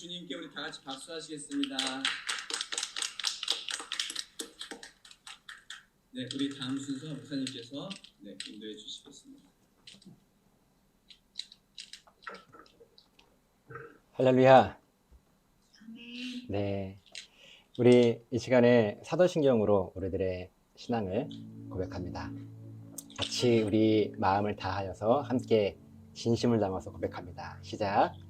주님께 우리 다 같이 박수하시겠습니다. 네, 우리 다음 순서 목사님께서 네, 인도해 주시겠습니다. 할렐루야. 네. 우리 이 시간에 사도신경으로 우리들의 신앙을 고백합니다. 같이 우리 마음을 다하여서 함께 진심을 담아서 고백합니다. 시작.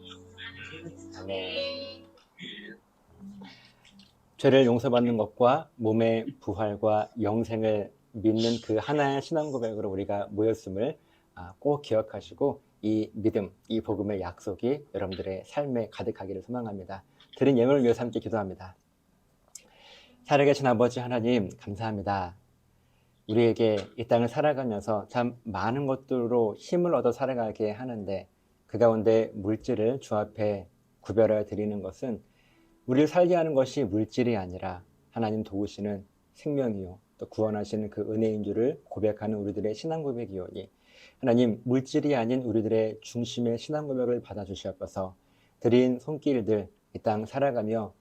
아멘. 죄를 용서받는 것과 몸의 부활과 영생을 믿는 그 하나의 신앙 고백으로 우리가 모였음을 아, 꼭 기억하시고 이 믿음, 이 복음의 약속이 여러분들의 삶에 가득하기를 소망합니다. 드린 예물을 위해서 함께 기도합니다. 살아계신 아버지 하나님, 감사합니다. 우리에게 이 땅을 살아가면서 참 많은 것들로 힘을 얻어 살아가게 하는데 그 가운데 물질을 주 앞에 구별하여 드리는 것은 우리를 살게 하는 것이 물질이 아니라 하나님 도우시는 생명이요 또 구원하시는 그 은혜인 줄을 고백하는 우리들의 신앙 고백이오니 하나님 물질이 아닌 우리들의 중심의 신앙 고백을 받아 주시옵소서. 드린 손길들 이 땅 살아가며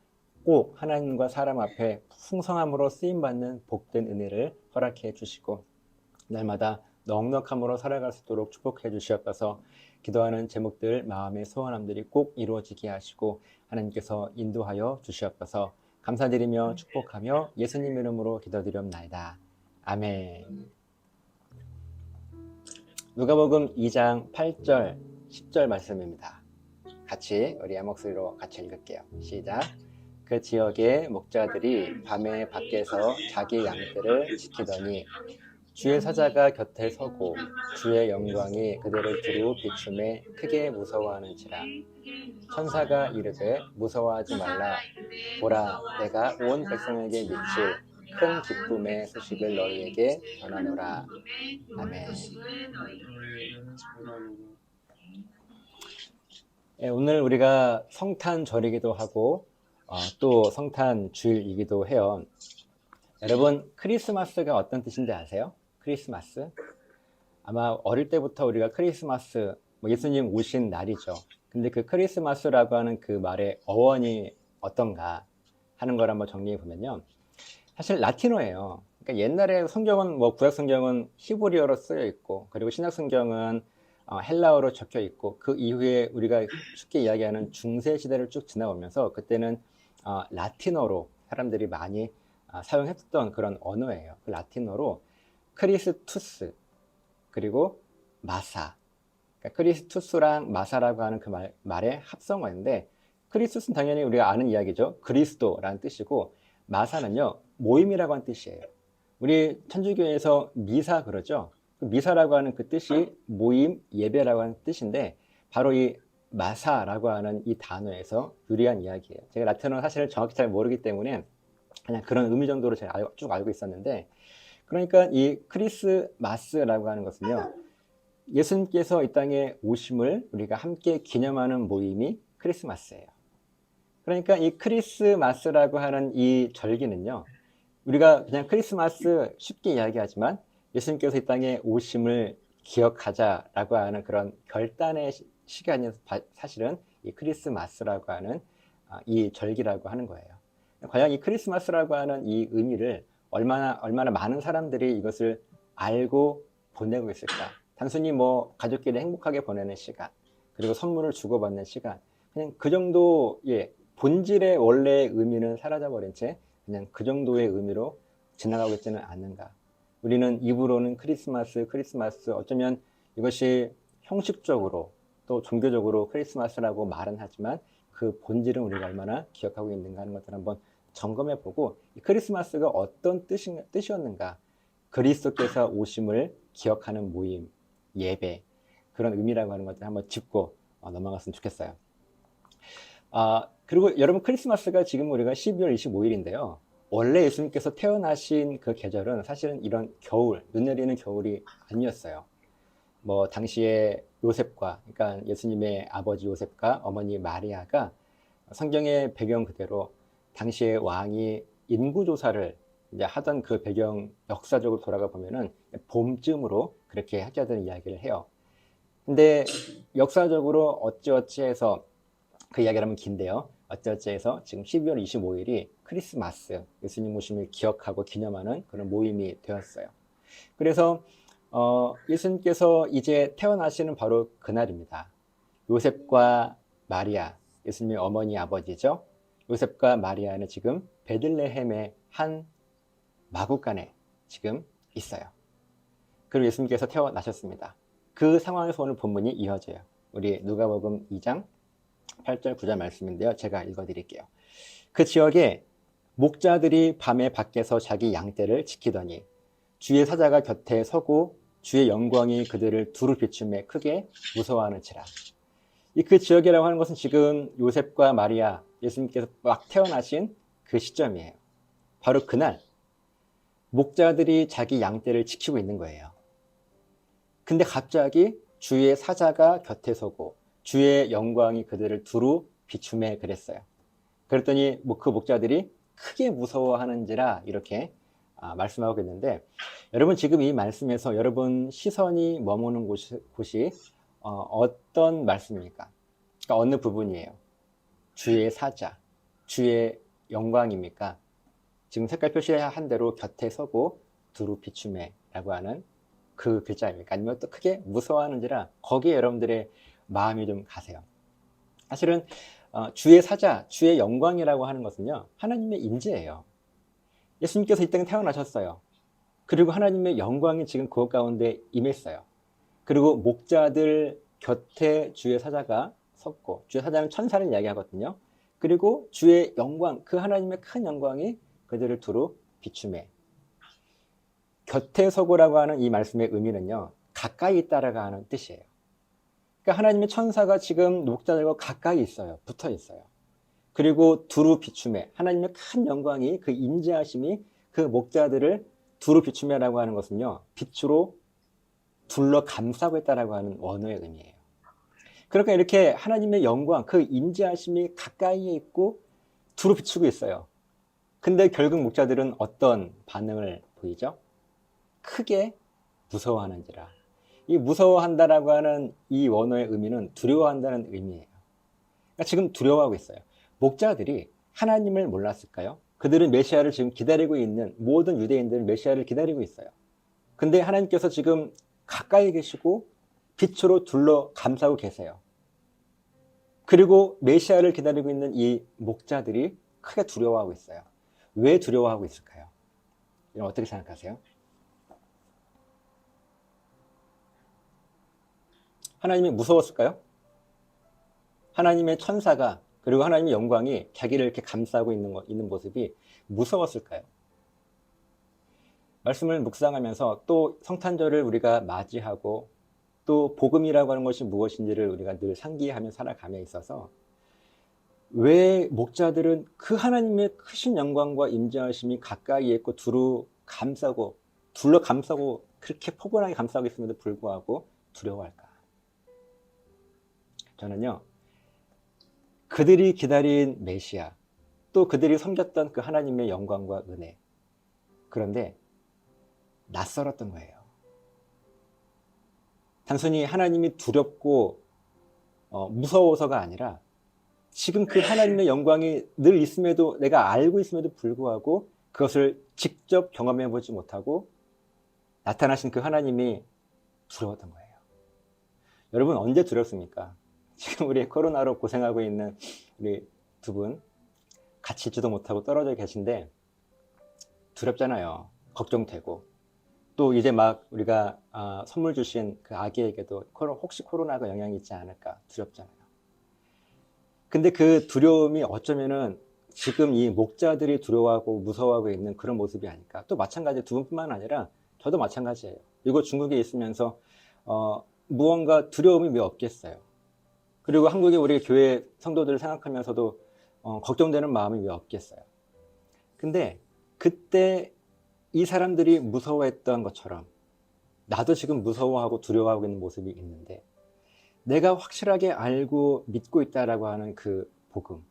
꼭 하나님과 사람 앞에 풍성함으로 쓰임 받는 복된 은혜를 허락해 주시고 날마다 넉넉함으로 살아갈 수 있도록 축복해 주시옵소서 기도하는 제목들 마음의 소원함들이 꼭 이루어지게 하시고 하나님께서 인도하여 주시옵소서 감사드리며 축복하며 예수님 이름으로 기도드리옵나이다. 아멘. 누가복음 2장 8절 10절 말씀입니다. 같이 우리 한 목소리로 같이 읽을게요. 시작. 그 지역의 목자들이 밤에 밖에서 자기 양들을 지키더니 주의 사자가 곁에 서고 주의 영광이 그들을 두루 비춤에 크게 무서워하는지라 천사가 이르되 무서워하지 말라 보라 내가 온 백성에게 미칠 큰 기쁨의 소식을 너희에게 전하노라 아멘 예, 오늘 우리가 성탄절이기도 하고 어, 또 성탄 주일이기도 해요. 여러분 크리스마스가 어떤 뜻인지 아세요? 크리스마스? 아마 어릴 때부터 우리가 크리스마스 뭐 예수님 오신 날이죠. 근데 그 크리스마스라고 하는 그 말의 어원이 어떤가 하는 걸 한번 정리해 보면요. 사실 라틴어예요. 그러니까 옛날에 성경은 뭐 구약 성경은 히브리어로 쓰여 있고 그리고 신약 성경은 어, 헬라어로 적혀 있고 그 이후에 우리가 쉽게 이야기하는 중세 시대를 쭉 지나오면서 그때는 어, 라틴어로 사람들이 많이 어, 사용했던 그런 언어예요. 그 라틴어로 크리스투스 그리고 마사 그러니까 크리스투스랑 마사라고 하는 그 말, 말의 합성어인데 크리스투스는 당연히 우리가 아는 이야기죠. 그리스도라는 뜻이고 마사는요 모임이라고 하는 뜻이에요. 우리 천주교에서 미사 그러죠. 그 미사라고 하는 그 뜻이 모임, 예배라고 하는 뜻인데 바로 이 마사라고 하는 이 단어에서 유리한 이야기예요. 제가 라틴어 사실 정확히 잘 모르기 때문에 그냥 그런 의미 정도로 제가 알- 쭉 알고 있었는데 그러니까 이 크리스마스라고 하는 것은요 예수님께서 이 땅에 오심을 우리가 함께 기념하는 모임이 크리스마스예요. 그러니까 이 크리스마스라고 하는 이 절기는요 우리가 그냥 크리스마스 쉽게 이야기하지만 예수님께서 이 땅에 오심을 기억하자라고 하는 그런 결단의 시- 시간이 바- 사실은 이 크리스마스라고 하는 아, 이 절기라고 하는 거예요. 과연 이 크리스마스라고 하는 이 의미를 얼마나 얼마나 많은 사람들이 이것을 알고 보내고 있을까? 단순히 뭐 가족끼리 행복하게 보내는 시간, 그리고 선물을 주고받는 시간, 그냥 그 정도의 본질의 원래의 의미는 사라져버린 채 그냥 그 정도의 의미로 지나가고 있지는 않는가. 우리는 입으로는 크리스마스, 크리스마스, 어쩌면 이것이 형식적으로 또 종교적으로 크리스마스라고 말은 하지만 그 본질은 우리가 얼마나 기억하고 있는가 하는 것을 한번 점검해 보고 이 크리스마스가 어떤 뜻이, 뜻이었는가 그리스도께서 오심을 기억하는 모임, 예배 그런 의미라고 하는 것들 한번 짚고 어, 넘어갔으면 좋겠어요. 아, 그리고 여러분 크리스마스가 지금 우리가 12월 25일인데요. 원래 예수님께서 태어나신 그 계절은 사실은 이런 겨울, 눈 내리는 겨울이 아니었어요. 뭐 당시에 요셉과 그러니까 예수님의 아버지 요셉과 어머니 마리아가 성경의 배경 그대로 당시의 왕이 인구 조사를 이제 하던 그 배경 역사적으로 돌아가 보면은 봄쯤으로 그렇게 학자들은 이야기를 해요. 근데 역사적으로 어찌어찌 해서 그 이야기를 하면 긴데요. 어찌어찌 해서 지금 12월 25일이 크리스마스, 예수님 오심을 기억하고 기념하는 그런 모임이 되었어요. 그래서 어, 예수님께서 이제 태어나시는 바로 그날입니다. 요셉과 마리아, 예수님의 어머니 아버지죠. 요셉과 마리아는 지금 베들레헴의 한 마구간에 지금 있어요. 그리고 예수님께서 태어나셨습니다. 그 상황에서 오늘 본문이 이어져요. 우리 누가복음 2장 8절 9절 말씀인데요. 제가 읽어드릴게요. 그 지역에 목자들이 밤에 밖에서 자기 양떼를 지키더니 주의 사자가 곁에 서고 주의 영광이 그들을 두루 비춤에 크게 무서워하는지라. 이 그 지역이라고 하는 것은 지금 요셉과 마리아 예수님께서 막 태어나신 그 시점이에요. 바로 그날 목자들이 자기 양떼를 지키고 있는 거예요. 근데 갑자기 주의 사자가 곁에 서고 주의 영광이 그들을 두루 비춤해 그랬어요. 그랬더니 뭐그 목자들이 크게 무서워하는지라 이렇게 아, 말씀하고 있는데 여러분 지금 이 말씀에서 여러분 시선이 머무는 곳이, 곳이 어, 떤 말씀입니까? 그러니까 어느 부분이에요? 주의 사자, 주의 영광입니까? 지금 색깔 표시한 대로 곁에 서고 두루 비춤해라고 하는 그 글자입니까? 아니면 또 크게 무서워하는지라 거기에 여러분들의 마음이 좀 가세요. 사실은 어, 주의 사자, 주의 영광이라고 하는 것은요 하나님의 임재예요. 예수님께서 이 땅에 태어나셨어요. 그리고 하나님의 영광이 지금 그것 가운데 임했어요. 그리고 목자들 곁에 주의 사자가 섰고 주의 사자는 천사를 이야기하거든요. 그리고 주의 영광, 그 하나님의 큰 영광이 그들을 두루 비춤해. 곁에 서고라고 하는 이 말씀의 의미는요. 가까이 있다라고 하는 뜻이에요. 그러니까 하나님의 천사가 지금 목자들과 가까이 있어요. 붙어 있어요. 그리고 두루 비춤해 하나님의 큰 영광이 그 임재하심이 그 목자들을 두루 비춤해라고 하는 것은요 빛으로 둘러 감싸고 있다라고 하는 원어의 의미예요. 그러니까 이렇게 하나님의 영광 그 임재하심이 가까이에 있고 두루 비추고 있어요. 근데 결국 목자들은 어떤 반응을 보이죠? 크게 무서워하는지라. 이 무서워한다라고 하는 이 원어의 의미는 두려워한다는 의미예요. 그러니까 지금 두려워하고 있어요. 목자들이 하나님을 몰랐을까요? 그들은 메시아를 지금 기다리고 있는 모든 유대인들은 메시아를 기다리고 있어요. 근데 하나님께서 지금 가까이 계시고 빛으로 둘러 감싸고 계세요. 그리고 메시아를 기다리고 있는 이 목자들이 크게 두려워하고 있어요. 왜 두려워하고 있을까요? 어떻게 생각하세요? 하나님이 무서웠을까요? 하나님의 천사가 그리고 하나님의 영광이 자기를 이렇게 감싸고 있는, 거, 있는 모습이 무서웠을까요? 말씀을 묵상하면서 또 성탄절을 우리가 맞이하고 또 복음이라고 하는 것이 무엇인지를 우리가 늘 상기하며 살아감에 있어서 왜 목자들은 그 하나님의 크신 영광과 임재하심이 가까이에 있고 두루 감싸고 둘러 감싸고 그렇게 포근하게 감싸고 있음에도 불구하고 두려워할까? 저는요 그들이 기다린 메시아, 또 그들이 섬겼던 그 하나님의 영광과 은혜. 그런데 낯설었던 거예요. 단순히 하나님이 두렵고 어, 무서워서가 아니라 지금 그 하나님의 영광이 늘 있음에도 내가 알고 있음에도 불구하고 그것을 직접 경험해 보지 못하고 나타나신 그 하나님이 두려웠던 거예요. 여러분 언제 두렵습니까? 지금 우리 코로나로 고생하고 있는 우리 두 분 같이 있지도 못하고 떨어져 계신데 두렵잖아요. 걱정되고. 또 이제 막 우리가 아, 선물 주신 그 아기에게도 혹시 코로나가 영향이 있지 않을까 두렵잖아요. 근데 그 두려움이 어쩌면은 지금 이 목자들이 두려워하고 무서워하고 있는 그런 모습이 아닐까. 또 마찬가지 두 분뿐만 아니라 저도 마찬가지예요. 이거 중국에 있으면서 어, 무언가 두려움이 왜 없겠어요. 그리고 한국의 우리 교회 성도들을 생각하면서도 어, 걱정되는 마음이 왜 없겠어요. 근데 그때 이 사람들이 무서워했던 것처럼 나도 지금 무서워하고 두려워하고 있는 모습이 있는데 내가 확실하게 알고 믿고 있다라고 하는 그 복음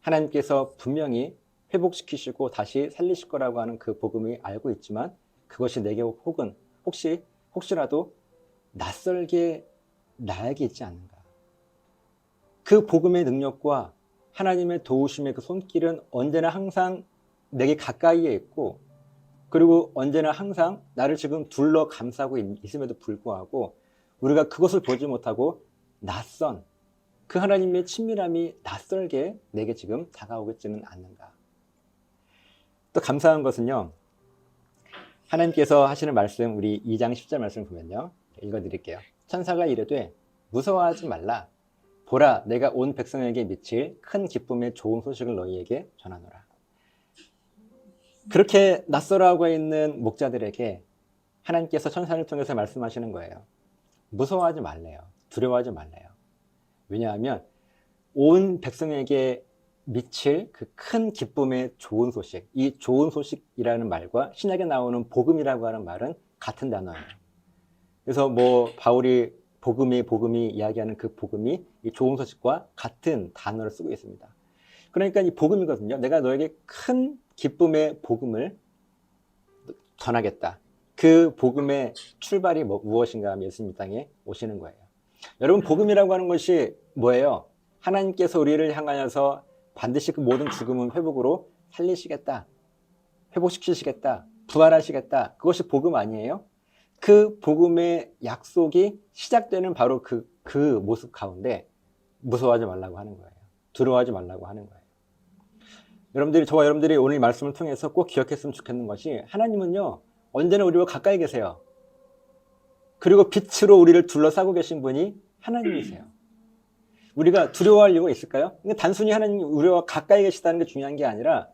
하나님께서 분명히 회복시키시고 다시 살리실 거라고 하는 그 복음이 알고 있지만 그것이 내게 혹은 혹시 혹시라도 낯설게 나에게 있지 않는가. 그 복음의 능력과 하나님의 도우심의 그 손길은 언제나 항상 내게 가까이에 있고 그리고 언제나 항상 나를 지금 둘러 감싸고 있- 있음에도 불구하고 우리가 그것을 보지 못하고 낯선 그 하나님의 친밀함이 낯설게 내게 지금 다가오고 있지는 않는가. 또 감사한 것은요. 하나님께서 하시는 말씀 우리 2장 10절 말씀 보면요. 읽어 드릴게요. 천사가 이르되 무서워하지 말라. 보라 내가 온 백성에게 미칠 큰 기쁨의 좋은 소식을 너희에게 전하노라. 그렇게 낯설어하고 있는 목자들에게 하나님께서 천사를 통해서 말씀하시는 거예요. 무서워하지 말래요. 두려워하지 말래요. 왜냐하면 온 백성에게 미칠 그 큰 기쁨의 좋은 소식, 이 좋은 소식이라는 말과 신약에 나오는 복음이라고 하는 말은 같은 단어예요. 그래서 뭐 바울이 복음이 복음이 이야기하는 그 복음이 이 좋은 소식과 같은 단어를 쓰고 있습니다. 그러니까 이 복음이거든요. 내가 너에게 큰 기쁨의 복음을 전하겠다. 그 복음의 출발이 뭐, 무엇인가 하면 예수님 이 땅에 오시는 거예요. 여러분, 복음이라고 하는 것이 뭐예요? 하나님께서 우리를 향하여서 반드시 그 모든 죽음은 회복으로 살리시겠다. 회복시키시겠다. 부활하시겠다. 그것이 복음 아니에요? 그 복음의 약속이 시작되는 바로 그, 그 모습 가운데 무서워하지 말라고 하는 거예요. 두려워하지 말라고 하는 거예요. 여러분들이, 저와 여러분들이 오늘 이 말씀을 통해서 꼭 기억했으면 좋겠는 것이 하나님은요, 언제나 우리와 가까이 계세요. 그리고 빛으로 우리를 둘러싸고 계신 분이 하나님이세요. 우리가 두려워할 이유가 있을까요? 단순히 하나님이 우리와 가까이 계시다는 게 중요한 게 아니라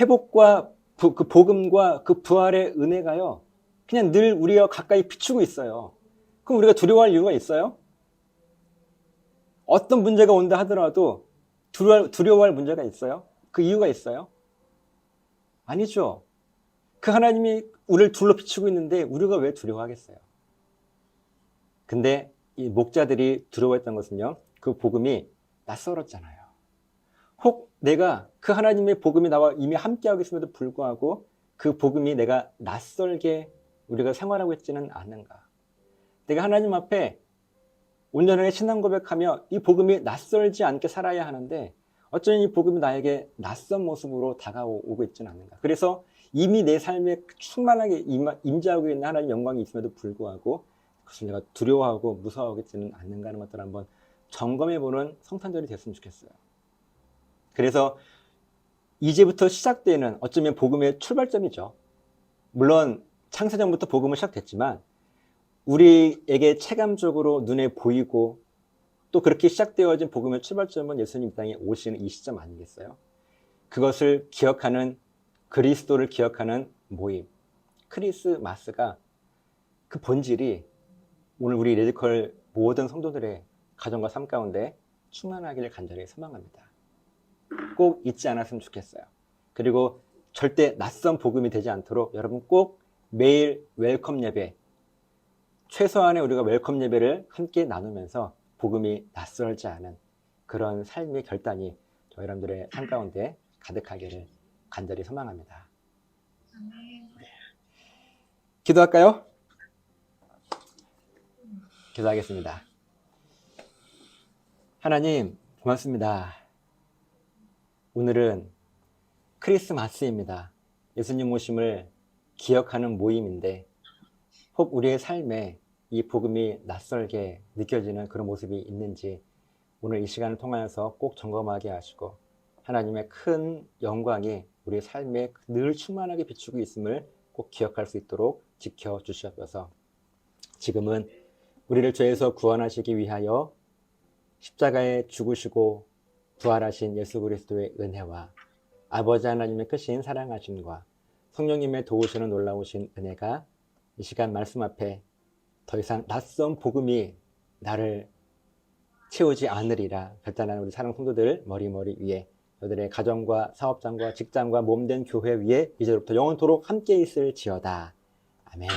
회복과 부- 그 복음과 그 부활의 은혜가요. 그냥 늘 우리와 가까이 비추고 있어요. 그럼 우리가 두려워할 이유가 있어요? 어떤 문제가 온다 하더라도 두려워, 두려워할 문제가 있어요? 그 이유가 있어요? 아니죠. 그 하나님이 우리를 둘러 비추고 있는데 우리가 왜 두려워하겠어요? 근데 이 목자들이 두려워했던 것은요, 그 복음이 낯설었잖아요. 혹 내가 그 하나님의 복음이 나와 이미 함께하고 있음에도 불구하고 그 복음이 내가 낯설게 우리가 생활하고 있지는 않는가. 내가 하나님 앞에 온전하게 신앙 고백하며 이 복음이 낯설지 않게 살아야 하는데 어쩌면 이 복음이 나에게 낯선 모습으로 다가오고 있지는 않는가. 그래서 이미 내 삶에 충만하게 임재하고 있는 하나님 영광이 있음에도 불구하고 그것을 내가 두려워하고 무서워하겠지는 않는가 하는 것들을 한번 점검해보는 성탄절이 됐으면 좋겠어요. 그래서 이제부터 시작되는 어쩌면 복음의 출발점이죠. 물론 창세전부터 복음은 시작됐지만 우리에게 체감적으로 눈에 보이고 또 그렇게 시작되어진 복음의 출발점은 예수님 이 땅에 오시는 이 시점 아니겠어요? 그것을 기억하는 그리스도를 기억하는 모임 크리스마스가 그 본질이 오늘 우리 레디컬 모든 성도들의 가정과 삶 가운데 충만하기를 간절히 소망합니다. 꼭 잊지 않았으면 좋겠어요. 그리고 절대 낯선 복음이 되지 않도록 여러분 꼭 매일 웰컴 예배 최소한의 우리가 웰컴 예배를 함께 나누면서 복음이 낯설지 않은 그런 삶의 결단이 저희 여러분들의 삶 가운데 가득하기를 간절히 소망합니다. 기도할까요? 기도하겠습니다. 하나님, 고맙습니다. 오늘은 크리스마스입니다. 예수님 오심을 기억하는 모임인데, 혹 우리의 삶에 이 복음이 낯설게 느껴지는 그런 모습이 있는지 오늘 이 시간을 통하여서 꼭 점검하게 하시고, 하나님의 큰 영광이 우리의 삶에 늘 충만하게 비추고 있음을 꼭 기억할 수 있도록 지켜 주시옵소서. 지금은 우리를 죄에서 구원하시기 위하여 십자가에 죽으시고 부활하신 예수 그리스도의 은혜와 아버지 하나님의 크신 사랑하심과 성령님의 도우시는 놀라우신 은혜가 이 시간 말씀 앞에 더 이상 낯선 복음이 나를 채우지 않으리라 결단하는 우리 사랑 성도들 머리머리 위에 저들의 가정과 사업장과 직장과 몸된 교회 위에 이제부터 영원토록 함께 있을 지어다. 아멘.